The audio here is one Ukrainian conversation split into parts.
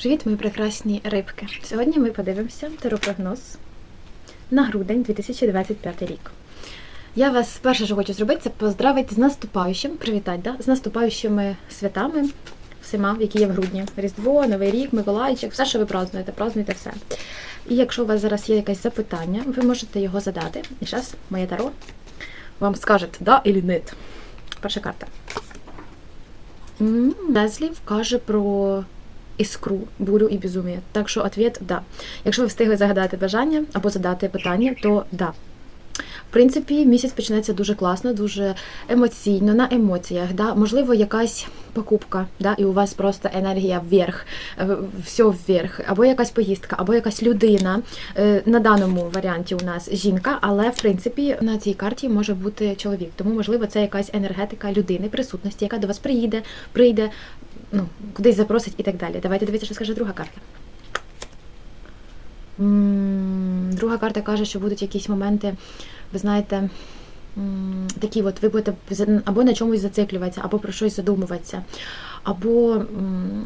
Привіт, мої прекрасні рибки. Сьогодні ми подивимося теропрогноз на грудень 2025 рік. Я вас перше, що хочу зробити, це поздравити з наступаючим, привітати, да? з наступаючими святами, всіма, які є в грудні. Різдво, Новий рік, Миколайчик, все, що ви празднуєте, празднуйте все. І якщо у вас зараз є якесь запитання, ви можете його задати. І зараз моє таро вам скаже да і нет. Перша карта. М, Дезлів каже про іскру, бурю і безумие. Так що ответ да. Якщо ви встигли загадати бажання або задати питання, то да. В принципі, місяць почнеться дуже класно, дуже емоційно, на емоціях. Да? Можливо, якась покупка, да? і у вас просто енергія вверх, е, все вверх, або якась поїздка, або якась людина. Е, На даному варіанті у нас жінка, але в принципі на цій карті може бути чоловік. Тому, можливо, це якась енергетика людини, присутності, яка до вас приїде, прийде, ну, кудись запросить і так далі. Давайте дивіться, що скаже друга карта. Друга карта каже, що будуть якісь моменти, ви знаєте, такі от ви будете або на чомусь зациклюватися, або про щось задумуватися, або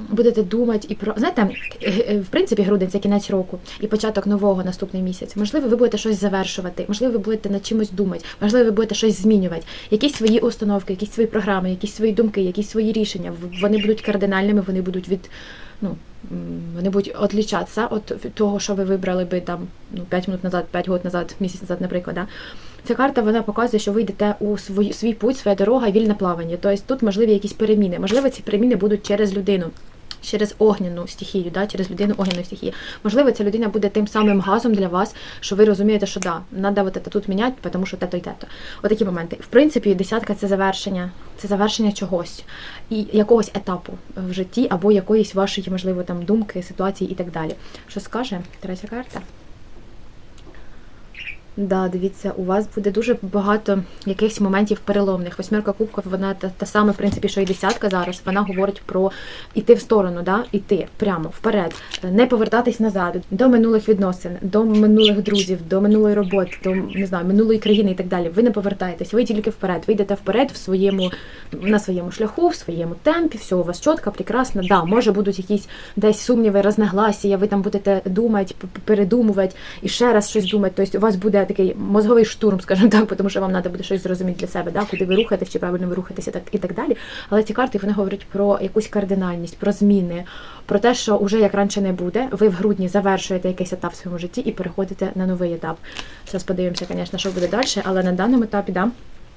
будете думати і про. Знаєте, е, е, в принципі, грудень це кінець року і початок нового наступний місяць. Можливо, ви будете щось завершувати, можливо, ви будете над чимось думати, можливо, ви будете щось змінювати. Якісь свої установки, якісь свої програми, якісь свої думки, якісь свої рішення. Вони будуть кардинальними, вони будуть від. Ну, вони будуть відлічатися від того, що ви вибрали би там ну, 5 минут назад, 5 років назад, місяць назад, наприклад. Да? Ця карта вона показує, що ви йдете у свій, свій путь, своя дорога, вільне плавання. Тобто тут можливі якісь переміни. Можливо, ці переміни будуть через людину. Через огняну стихію, да, через людину огняної стихії. Можливо, ця людина буде тим самим газом для вас, що ви розумієте, що да, треба вот это тут міняти, тому що те-то й те-то. Отакі моменти. В принципі, десятка це завершення, це завершення чогось і якогось етапу в житті, або якоїсь вашої, можливо, там думки, ситуації і так далі. Що скаже третя карта? Да, дивіться, у вас буде дуже багато якихось моментів переломних. Восьмерка кубків, вона та, та сама, в принципі, що і десятка зараз. Вона говорить про іти в сторону, да? іти прямо вперед, не повертатись назад до минулих відносин, до минулих друзів, до минулої роботи, до не знаю, минулої країни і так далі. Ви не повертаєтесь, ви тільки вперед. Ви йдете вперед в своєму на своєму шляху, в своєму темпі. Все у вас чітко, прекрасно. Да, може будуть якісь десь сумніви, рознагласія. Ви там будете думати, передумувати і ще раз щось думати. Тобто у вас буде такий мозговий штурм, скажімо так, тому що вам треба буде щось зрозуміти для себе, да, куди ви рухаєтесь, чи правильно ви рухаєтеся, так і так далі. Але ці карти вони говорять про якусь кардинальність, про зміни, про те, що вже як раніше не буде. Ви в грудні завершуєте якийсь етап в своєму житті і переходите на новий етап. Зараз подивимося, звісно, що буде далі, але на даному етапі, да.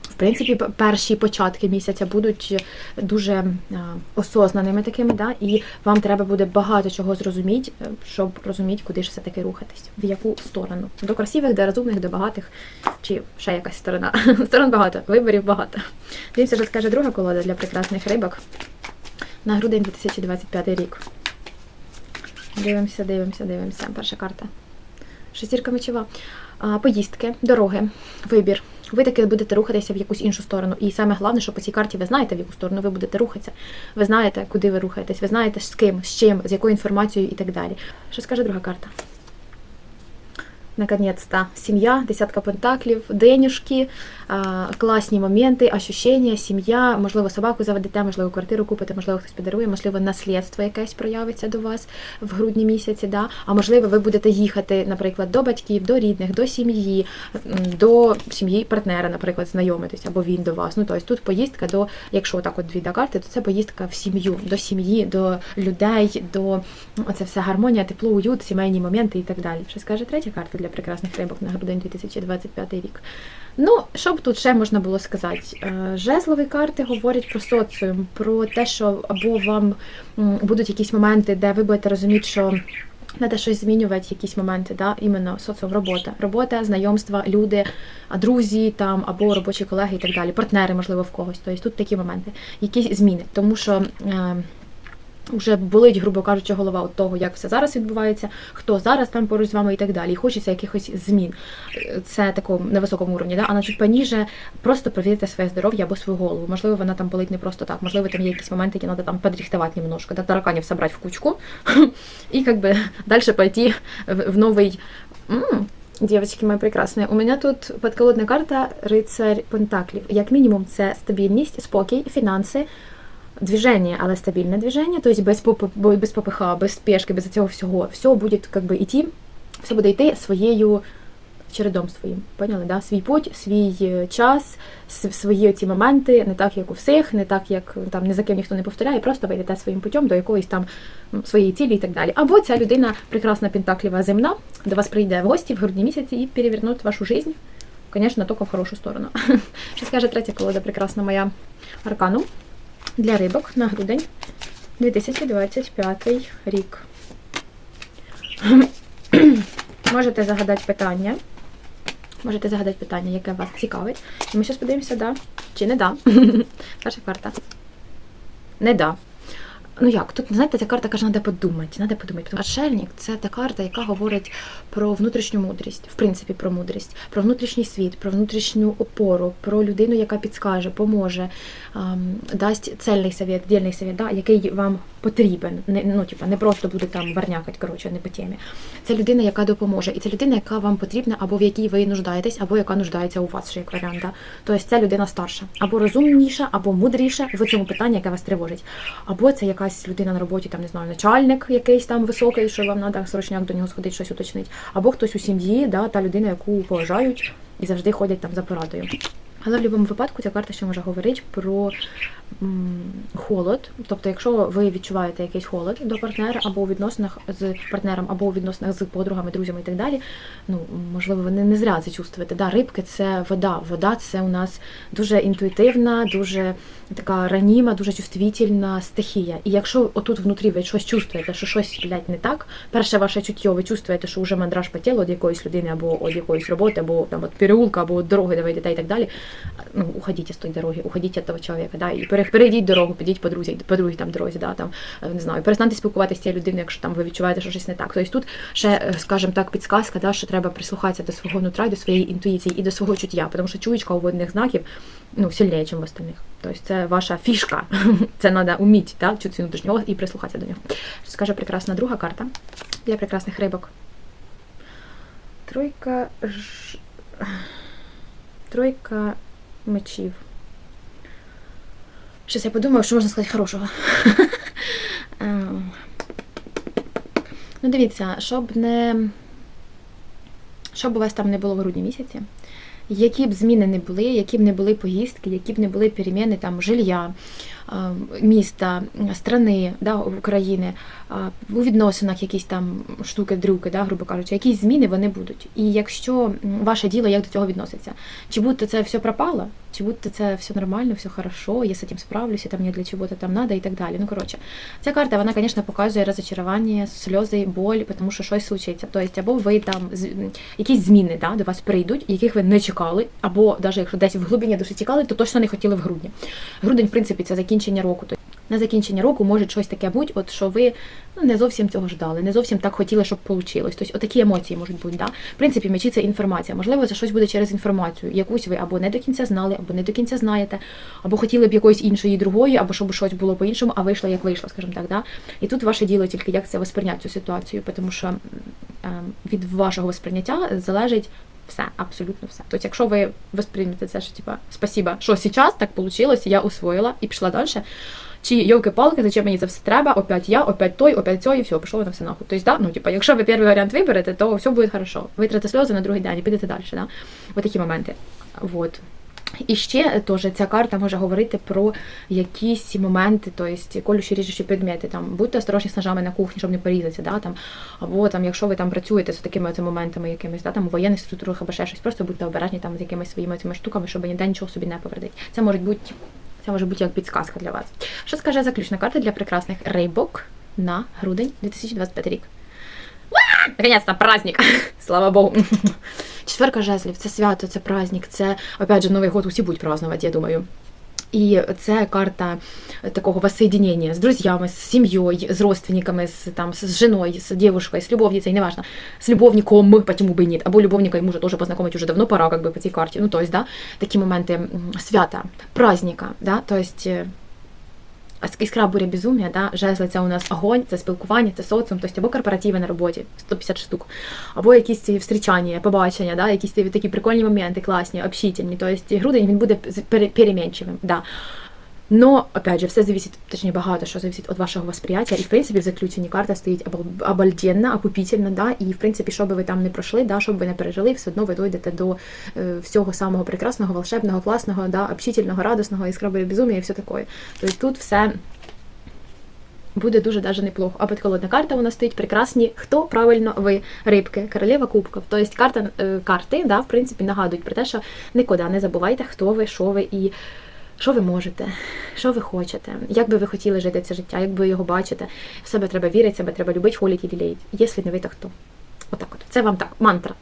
В принципі, перші початки місяця будуть дуже а, осознаними такими, да, і вам треба буде багато чого зрозуміти, е, щоб розуміти, куди ж все-таки рухатись, в яку сторону. До красивих, до розумних, до багатих, чи ще якась сторона. Сторон багато, виборів багато. Дивіться, що скаже друга колода для прекрасних рибок на грудень 2025 рік. Дивимося, дивимося, дивимося. Перша карта. Шестірка мечова. Поїздки, дороги, вибір. Ви таки будете рухатися в якусь іншу сторону. І саме головне, що по цій карті ви знаєте, в яку сторону ви будете рухатися. Ви знаєте, куди ви рухаєтесь, ви знаєте з ким, з чим, з якою інформацією і так далі. Що скаже друга карта? Наконец-то сім'я, десятка пентаклів, денюжки, а, класні моменти, ощущення, сім'я, можливо, собаку заведете, можливо, квартиру купите, можливо, хтось подарує, можливо, наслідство якесь проявиться до вас в грудні місяці. Да? А можливо, ви будете їхати, наприклад, до батьків, до рідних, до сім'ї, до сім'ї партнера, наприклад, знайомитись, або він до вас. Ну, тобто тут поїздка до, якщо так от дві да, карти, то це поїздка в сім'ю, до сім'ї, до людей, до оце все гармонія, тепло, уют, сімейні моменти і так далі. Що скаже третя карта для прекрасних рибок на грудень 2025 рік. Ну, що б тут ще можна було сказати? Е, Жезлові карти говорять про соціум, про те, що або вам будуть якісь моменти, де ви будете розуміти, що треба щось змінювати, якісь моменти, да? іменно соціум, робота. Робота, знайомства, люди, друзі там, або робочі колеги і так далі, партнери, можливо, в когось. Тобто тут такі моменти, якісь зміни. Тому що. Е, вже болить, грубо кажучи, голова від того, як все зараз відбувається, хто зараз там поруч з вами і так далі. І хочеться якихось змін. Це такому невисокому уровні, да? а на чуть поніже просто провірити своє здоров'я або свою голову. Можливо, вона там болить не просто так. Можливо, там є якісь моменти, які треба там подрихтувати немножко, да? тараканів собрати в кучку і как бы далі пойти в, в новий. М, Девочки мои прекрасные, у меня тут подколодная карта рыцарь Пентаклів. Як мінімум, це стабільність, спокій, фінанси, движение, але стабільне движение, тобто без, поп- без попиха, без спешки, без цього всього. Все буде как бы, йти, все буде йти своєю чередом своїм. Поняли? Да? Свій путь, свій е, час, свої ці моменти, не так, як у всіх, не так, як там не за ким ніхто не повторяє, просто ви йдете своїм путем до якоїсь там своєї цілі і так далі. Або ця людина прекрасна пентакліва земна, до вас прийде в гості в грудні місяці і перевернуть вашу жизнь. Конечно, тільки в хорошу сторону. Що скаже третя колода, прекрасна моя аркану для рибок на грудень 2025 рік. Можете загадати питання. Можете загадати питання, яке вас цікавить. І ми зараз подивимося, да чи не да. Перша карта. Не да. Ну як, тут, знаєте, ця карта каже, треба подумати, треба подумати. Отшельник – це та карта, яка говорить про внутрішню мудрість, в принципі, про мудрість, про внутрішній світ, про внутрішню опору, про людину, яка підскаже, поможе, дасть цельний совет, дільний совет, да, який вам потрібен. Не, ну, типа, не просто буде там варнякать, коротше, не по темі. Це людина, яка допоможе. І це людина, яка вам потрібна, або в якій ви нуждаєтесь, або яка нуждається у вас, ще як варіант. Да? Тобто це людина старша, або розумніша, або мудріша в цьому питанні, яке вас тривожить. Або це якась людина на роботі, там не знаю, начальник якийсь там високий, що вам треба срочняк до нього сходити, щось уточнити. Або хтось у сім'ї, да, та людина, яку поважають і завжди ходять там за порадою. Але в будь-якому випадку ця карта ще може говорити про м, холод. Тобто, якщо ви відчуваєте якийсь холод до партнера або у відносинах з партнером, або у відносинах з подругами, друзями і так далі, ну можливо, ви не, зря це чувствуєте. Да, рибки це вода. Вода це у нас дуже інтуїтивна, дуже така раніма, дуже чувствительна стихія. І якщо отут внутрі ви щось чувствуєте, що щось блядь, не так, перше ваше чуття, ви чувствуєте, що вже мандраж по тілу від якоїсь людини, або від якоїсь роботи, або там от переулка, або від дороги, де ви йдете і так далі. Ну, уходіть з тої дороги, уходіть від того чоловіка, да, і перейдіть дорогу, підіть по друзі, по другій там дорозі, да, там, е, не знаю, перестаньте спілкуватися з цією людиною, якщо там ви відчуваєте, що щось не так. Тобто тут ще, е, скажімо так, підсказка, да, що треба прислухатися до свого нутра, до своєї інтуїції і до свого чуття, тому що чуєчка у водних знаків ну, сильніше, ніж в остальних. Тобто це ваша фішка. Це треба вміти, да, чути внутрішнього і прислухатися до нього. Скаже прекрасна друга карта для прекрасних рибок. Тройка ж... Тройка мечів. Щось я подумаю, що можна сказати хорошого. Ем. Ну, дивіться, щоб не. Щоб у вас там не було в грудні місяці, які б зміни не були, які б не були поїздки, які б не були переміни там жилья, міста, страни, да, України, у відносинах якісь там штуки-дрюки, да, грубо кажучи, якісь зміни вони будуть. І якщо ваше діло як до цього відноситься, чи будто це все пропало, чи будто це все нормально, все хорошо, я з цим справлюсь, і там мені для чого-то там надо і так далі. Ну, коротше, ця карта, вона, звісно, показує розочарування, сльози, боль, тому що щось случиться. Тобто, або ви там якісь зміни да, до вас прийдуть, яких ви не чекали, або навіть якщо десь в глибині душі чекали, то точно не хотіли в грудні. Грудень, в принципі, це закінчення року. Тобто на закінчення року може щось таке бути, от що ви ну, не зовсім цього ждали, не зовсім так хотіли, щоб вийшло. Тобто, отакі емоції можуть бути. Да? В принципі, мечі це інформація. Можливо, це щось буде через інформацію, якусь ви або не до кінця знали, або не до кінця знаєте, або хотіли б якоїсь іншої другої, або щоб щось було по-іншому, а вийшло як вийшло, скажімо так. Да? І тут ваше діло тільки як це восприйняти цю ситуацію, тому що ем, від вашого восприйняття залежить. Все, абсолютно все. Тобто, якщо ви восприймете це, що типа спасіба, що зараз так вийшло, я усвоїла і пішла далі. Чи йолки-палки, зачем мені це все треба? Опять я, опять той, опять цей, і все, пішло на все нахуй. Тобто, да, ну, типа, якщо ви перший варіант виберете, то все буде хорошо. Витрате сльози на другий день і підете далі. Да? Ось такі моменти. Вот. І ще теж ця карта може говорити про якісь моменти, тобто колючі ріжучі предмети. Там будьте осторожні з ножами на кухні, щоб не порізатися, да, там, або там, якщо ви там працюєте з такими моментами якимись, да, там у воєнних структурах або ще щось, просто будьте обережні там з якимись своїми цими штуками, щоб ніде нічого собі не повредити. Це може бути це може бути як підсказка для вас. Що скаже заключна карта для прекрасних рибок на грудень 2025 рік? Наконец-то праздник! Слава Богу! Четверка жезлів це свято, це праздник, це опять же Новий год усі будуть праздновати, я думаю. І це карта такого воссоединения с друзьями, с семьей, с родственниками, с, там, с женой, с девушкой, с любовницей, неважно, с любовником, почему бы и нет, або любовника ему же тоже познакомить уже давно пора, как бы, по этой карте, ну, то есть, да, такие моменты м, свята, праздника, да, то есть, е, іскра буря безумія, да, жезли це у нас огонь, це спілкування, це соціум, тобто або корпоративи на роботі, 150 штук, або якісь ці встрічання, побачення, да, якісь такі прикольні моменти, класні, общительні. Тобто грудень він буде пере- перемінчивим. Да. Но, опять же, все зависит, точнее, багато що зависит від вашого восприятия. І, в принципі, в заключенні карта стоїть обал- обалденна, окупительна, да, і, в принципі, що би ви там не пройшли, да, що б ви не пережили, все одно ви дойдете до е, всього самого прекрасного, волшебного, класного, да, общительного, радосного, яскравої безумія і все таке. Тобто тут все буде дуже даже неплохо. А підколодна карта у нас стоїть прекрасні. Хто правильно ви рибки, королева кубків. Тобто карта е, карти, да, в принципі, нагадують про те, що нікуди не забувайте, хто ви, що ви і. Що ви можете, що ви хочете, як би ви хотіли жити це життя, як ви його бачите. В себе треба вірити, себе треба любити, холіть і лілеїть. Якщо не ви, то хто? Отак от. Це вам так, мантра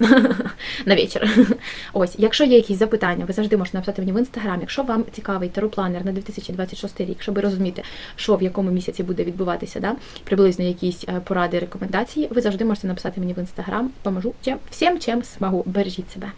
на вечір. Ось, якщо є якісь запитання, ви завжди можете написати мені в інстаграм. Якщо вам цікавий таропланер на 2026 рік, щоб розуміти, що в якому місяці буде відбуватися, да? приблизно якісь е, поради, рекомендації, ви завжди можете написати мені в інстаграм. Поможу всім, чим змогу. Бережіть себе.